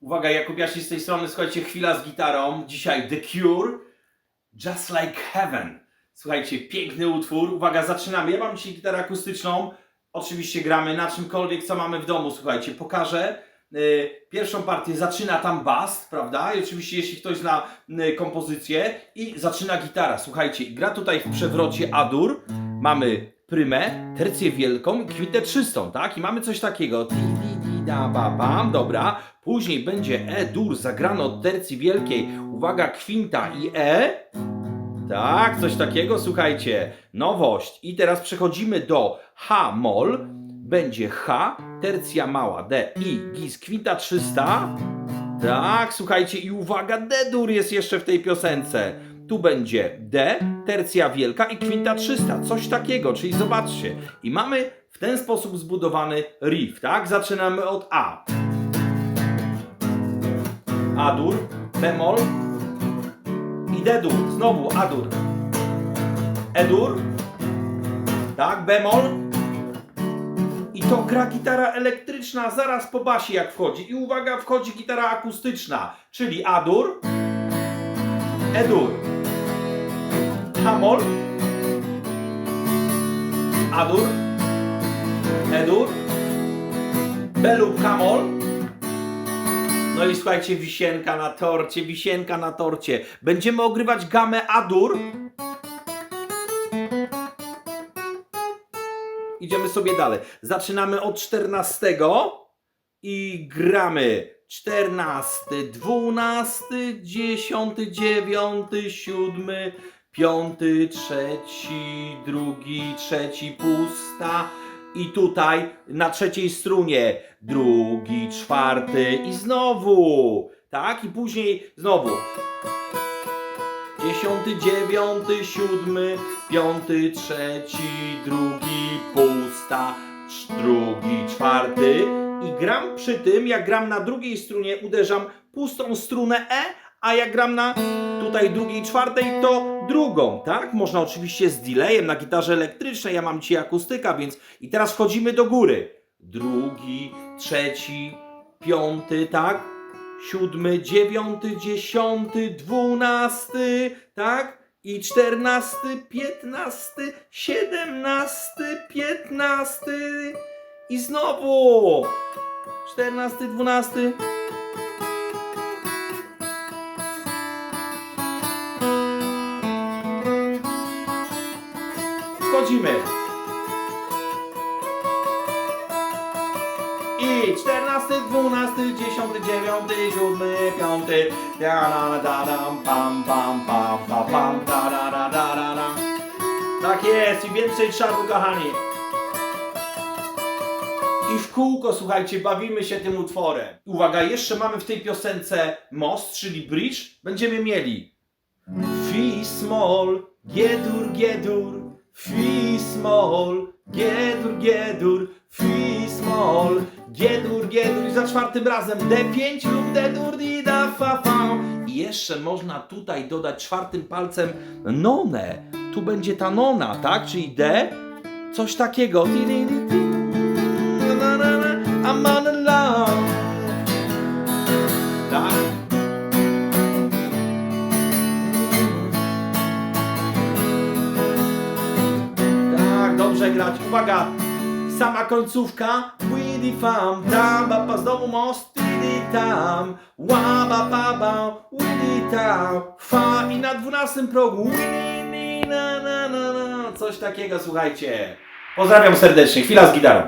Uwaga, Jakub Jasi z tej strony, słuchajcie, chwila z gitarą. Dzisiaj The Cure, Just Like Heaven. Słuchajcie, piękny utwór. Uwaga, zaczynamy. Ja mam dzisiaj gitarę akustyczną. Oczywiście gramy na czymkolwiek, co mamy w domu. Słuchajcie, pokażę. Yy, Pierwszą partię zaczyna tam bas, prawda? I oczywiście, jeśli ktoś zna yy, kompozycję, i zaczyna gitara. Słuchajcie, gra tutaj w przewrocie Adur. Mamy prymę, tercję wielką i kwitę czystą, tak? I mamy coś takiego. Da, ba, bam, dobra. Później będzie E-dur zagrane od tercji wielkiej. Uwaga, kwinta i E. Tak, coś takiego, słuchajcie. Nowość. I teraz przechodzimy do H-moll. Będzie H, tercja mała, D, I, gis, kwinta 300. Tak, słuchajcie, i uwaga, D-dur jest jeszcze w tej piosence. Tu będzie D, tercja wielka i kwinta 300. Coś takiego, czyli zobaczcie. I mamy w ten sposób zbudowany riff, tak? Zaczynamy od A. A-dur, bemol i D-dur. Znowu A-dur. E-dur, tak, bemol. I to gra gitara elektryczna zaraz po basie jak wchodzi. I uwaga, wchodzi gitara akustyczna, czyli A-dur, E-dur, Hamol, A-dur, E-dur, B lub. No i słuchajcie, wisienka na torcie, wisienka na torcie. Będziemy ogrywać gamę A-dur. Idziemy sobie dalej. Zaczynamy od 14 i gramy 14, 12, 10, 9, 7, 5, trzeci, drugi, trzeci, pusta. I tutaj na trzeciej strunie drugi, czwarty i znowu. Tak? I później znowu. Dziesiąty, dziewiąty, siódmy, piąty, trzeci, drugi, pusta, drugi, czwarty. I gram przy tym, jak gram na drugiej strunie, uderzam pustą strunę E, a jak gram na tutaj drugiej, czwartej, to drugą, tak? Można oczywiście z delayem na gitarze elektrycznej, ja mam dzisiaj akustyka, więc i teraz wchodzimy do góry. Drugi, trzeci, piąty, tak? Siódmy, dziewiąty, dziesiąty, dwunasty, tak? I czternasty, piętnasty, siedemnasty, piętnasty i znowu czternasty, dwunasty. Wchodzimy. I 14, 12, 10, 9, 7, 5, da da da da pam pam pam pam pam da da da da da da. Tak jest i więcej czadu kochani. I w kółko, słuchajcie, bawimy się tym utworem. Uwaga, jeszcze mamy w tej piosence most, czyli bridge. Będziemy mieli Fi small, giedur, giedur, fi small, giedur, giedur, fi small, giedur, giedur i za czwartym razem D5 lub D-dur, di, da, fa, fa. I jeszcze można tutaj dodać czwartym palcem nonę. Tu będzie ta nona, tak? Czyli D, coś takiego. Ti, di, di, ti. Dobrze grać. Uwaga! Sama końcówka. Widi fam, tam, bapa, znowu most, tidi tam. Ła, ba, ba, ba, widi tam. Fa i na dwunastym progu. Widi, na, na, na, na. Coś takiego, słuchajcie. Pozdrawiam serdecznie. Chwila z gitarą.